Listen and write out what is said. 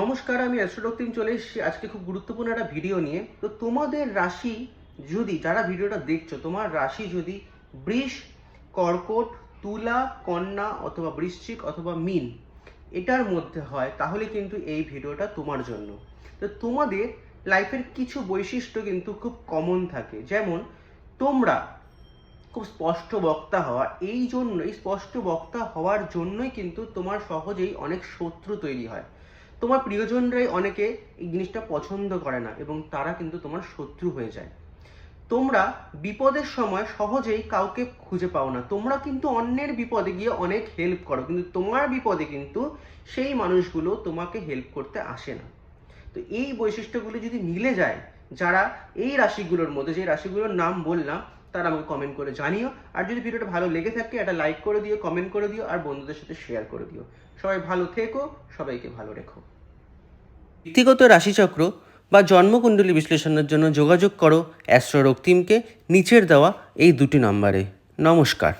নমস্কার, আমি অ্যাস্ট্রোডক্টিম চলে এসেছি। আজকে খুব গুরুত্বপূর্ণ একটা ভিডিও নিয়ে। তো তোমাদের রাশি যদি, যারা ভিডিওটা দেখছ, তোমার রাশি যদি বৃষ, কর্কট, তুলা, কন্যা অথবা বৃশ্চিক অথবা মিন, এটার মধ্যে হয়, তাহলে কিন্তু এই ভিডিওটা তোমার জন্য। তো তোমাদের লাইফের কিছু বৈশিষ্ট্য কিন্তু খুব কমন থাকে। যেমন, তোমরা খুব স্পষ্ট বক্তা হওয়া, এই জন্যই, স্পষ্ট বক্তা হওয়ার জন্যই কিন্তু তোমার সহজেই অনেক শত্রু তৈরি হয়। তোমার প্রিয়জনরাই অনেকে এই জিনিসটা পছন্দ করে না এবং তারা কিন্তু তোমার শত্রু হয়ে যায়। তোমরা বিপদের সময় সহজেই কাউকে খুঁজে পাও না। তোমরা কিন্তু অন্যের বিপদে গিয়ে অনেক হেল্প করো, কিন্তু তোমার বিপদে কিন্তু সেই মানুষগুলো তোমাকে হেল্প করতে আসে না। তো এই বৈশিষ্ট্যগুলো যদি মিলে যায় যারা এই রাশিগুলোর মধ্যে, যে রাশিগুলোর নাম বললাম, তারা আমাকে কমেন্ট করে জানিও। আর যদি ভিডিওটা ভালো লেগে থাকে, একটা লাইক করে দিও কমেন্ট করে দিও, আর বন্ধুদের সাথে শেয়ার করে দিও। সবাই ভালো থেকো, সবাইকে ভালো রেখো। ব্যক্তিগত রাশিচক্র বা জন্মকুণ্ডলী বিশ্লেষণের জন্য যোগাযোগ করো অ্যাস্ট্রো রক্তিমকে নিচের দেওয়া এই দুটি নম্বরে। নমস্কার।